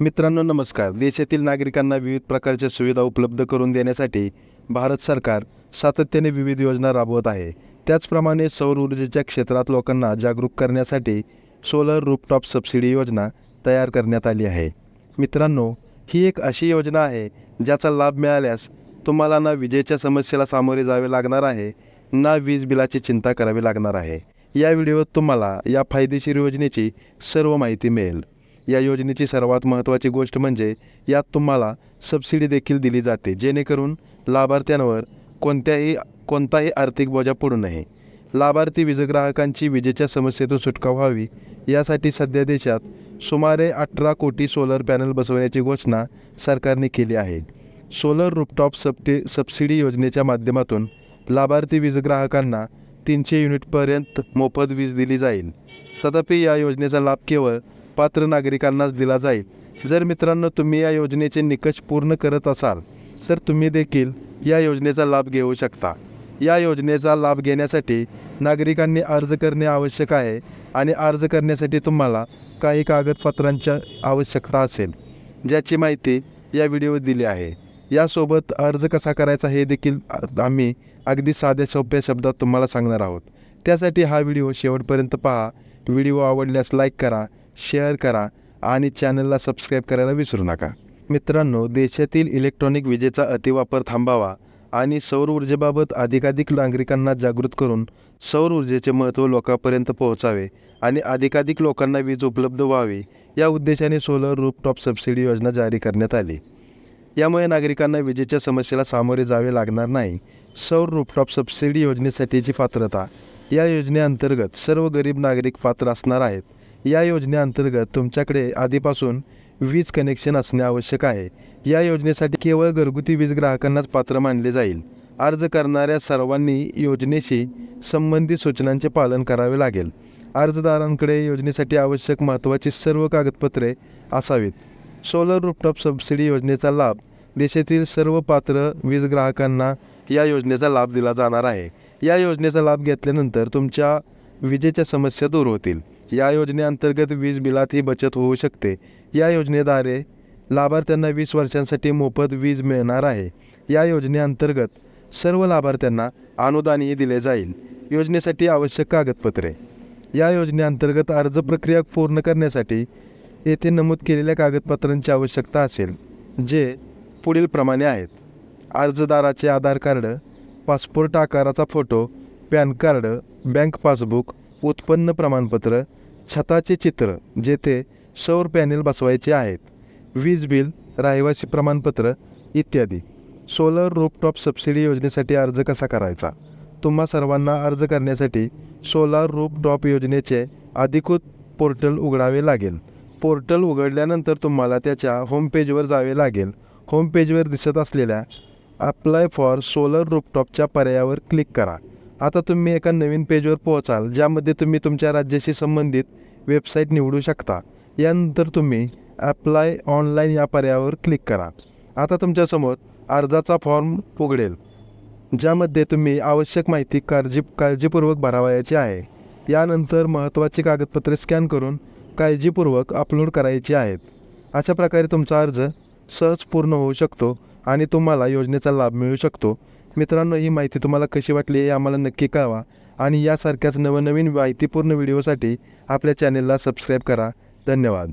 मित्रांनो नमस्कार. देशातील नागरिकांना विविध प्रकारच्या सुविधा उपलब्ध करून देण्यासाठी भारत सरकार सातत्याने विविध योजना राबवत आहे. त्याचप्रमाणे सौर ऊर्जेच्या क्षेत्रात लोकांना जागरूक करण्यासाठी सोलर रूपटॉप सबसिडी योजना तयार करण्यात आली आहे. मित्रांनो ही एक अशी योजना आहे ज्याचा लाभ मिळाल्यास तुम्हाला ना विजेच्या समस्येला सामोरे जावे लागणार आहे ना वीज बिलाची चिंता करावी लागणार आहे. या व्हिडिओत तुम्हाला या फायदेशीर योजनेची सर्व माहिती मिळेल. या योजनेची सर्वात महत्त्वाची गोष्ट म्हणजे यात तुम्हाला सबसिडी देखील दिली जाते जेणेकरून लाभार्थ्यांवर कोणत्याही कोणताही आर्थिक बोजा पडू नये. लाभार्थी वीजग्राहकांची विजेच्या समस्येतून सुटका व्हावी यासाठी सध्या देशात सुमारे अठरा कोटी सोलर पॅनल बसवण्याची घोषणा सरकारने केली आहे. सोलर रूपटॉप सबटी सबसिडी योजनेच्या माध्यमातून लाभार्थी वीजग्राहकांना तीनशे युनिटपर्यंत मोफत वीज दिली जाईल. तथापि या योजनेचा लाभ केवळ पात्र नागरिकांनाच दिला जाईल. जर मित्रांनो तुम्ही या योजनेचे निकष पूर्ण करत असाल तर तुम्ही देखील या योजनेचा लाभ घेऊ शकता. या योजनेचा लाभ घेण्यासाठी नागरिकांनी अर्ज करणे आवश्यक आहे आणि अर्ज करण्यासाठी तुम्हाला काही कागदपत्रांच्या आवश्यकता असेल ज्याची माहिती या व्हिडिओ दिली आहे. यासोबत अर्ज कसा करायचा हे देखील आम्ही अगदी साध्या सोप्या शब्दात तुम्हाला सांगणार आहोत. त्यासाठी हा व्हिडिओ शेवटपर्यंत पहा. व्हिडिओ आवडल्यास लाईक करा शेअर करा आणि चॅनलला सबस्क्राईब करायला विसरू नका. मित्रांनो देशातील इलेक्ट्रॉनिक विजेचा अतिवापर थांबावा आणि सौर ऊर्जेबाबत अधिकाधिक नागरिकांना जागृत करून सौर ऊर्जेचे महत्त्व लोकांपर्यंत पोहोचावे आणि अधिकाधिक लोकांना वीज उपलब्ध व्हावी या उद्देशाने सोलर रूपटॉप सबसिडी योजना जारी करण्यात आली. यामुळे नागरिकांना विजेच्या समस्येला सामोरे जावे लागणार नाही. सौर रूपटॉप सबसिडी योजनेसाठीची पात्रता या योजनेअंतर्गत सर्व गरीब नागरिक पात्र असणार आहेत. या योजनेअंतर्गत तुमच्याकडे आधीपासून वीज कनेक्शन असणे आवश्यक आहे. या योजनेसाठी केवळ घरगुती वीज ग्राहकांनाच पात्र मानले जाईल. अर्ज करणाऱ्या सर्वांनी योजनेशी संबंधित सूचनांचे पालन करावे लागेल. अर्जदारांकडे योजनेसाठी आवश्यक महत्त्वाची सर्व कागदपत्रे असावीत. सोलर रूपटॉप सबसिडी योजनेचा लाभ देशातील सर्व पात्र वीज ग्राहकांना या योजनेचा लाभ दिला जाणार आहे. या योजनेचा लाभ घेतल्यानंतर तुमच्या विजेच्या समस्या दूर होतील. या योजनेअंतर्गत वीज बिलातही बचत होऊ शकते. या योजनेद्वारे लाभार्थ्यांना वीस वर्षांसाठी मोफत वीज मिळणार आहे. या योजनेअंतर्गत सर्व लाभार्थ्यांना अनुदानही दिले जाईल. योजनेसाठी आवश्यक कागदपत्रे. या योजनेअंतर्गत अर्ज प्रक्रिया पूर्ण करण्यासाठी येथे नमूद केलेल्या कागदपत्रांची आवश्यकता असेल जे पुढील प्रमाणे आहेत. अर्जदाराचे आधार कार्ड पासपोर्ट आकाराचा photo PAN card bank passbook उत्पन्न प्रमाणपत्र छताचे चित्र जेथे सौर पॅनेल बसवायचे आहेत. वीज बिल रहिवासी प्रमाणपत्र इत्यादी. सोलर रूपटॉप सबसिडी योजनेसाठी अर्ज कसा करायचा? तुम्हा सर्वांना अर्ज करण्यासाठी सोलार रूपटॉप योजनेचे अधिकृत पोर्टल उघडावे लागेल. पोर्टल उघडल्यानंतर तुम्हाला त्याच्या होमपेजवर जावे लागेल. होमपेजवर दिसत असलेल्या अप्लाय फॉर सोलर रूपटॉपच्या पर्यायावर क्लिक करा. आता तुम्ही एका नवीन पेजवर पोहोचाल ज्यामध्ये तुम्ही तुमच्या राज्याशी संबंधित वेबसाईट निवडू शकता. यानंतर तुम्ही अप्लाय ऑनलाईन या पर्यायावर क्लिक करा. आता तुमच्यासमोर अर्जाचा फॉर्म उघडेल ज्यामध्ये तुम्ही आवश्यक माहिती काळजी काळजीपूर्वक भरावयाची आहे. यानंतर महत्त्वाची कागदपत्रे स्कॅन करून काळजीपूर्वक अपलोड करायची आहेत. अशा प्रकारे तुमचा अर्ज सहज पूर्ण होऊ शकतो आणि तुम्हाला योजनेचा लाभ मिळू शकतो. मित्रांनो ही माहिती तुम्हाला कशी वाटली हे आम्हाला नक्की कळवा. आणि यासारख्याच नवनवीन माहितीपूर्ण व्हिडिओसाठी आपल्या चॅनेलला सबस्क्राईब करा. धन्यवाद.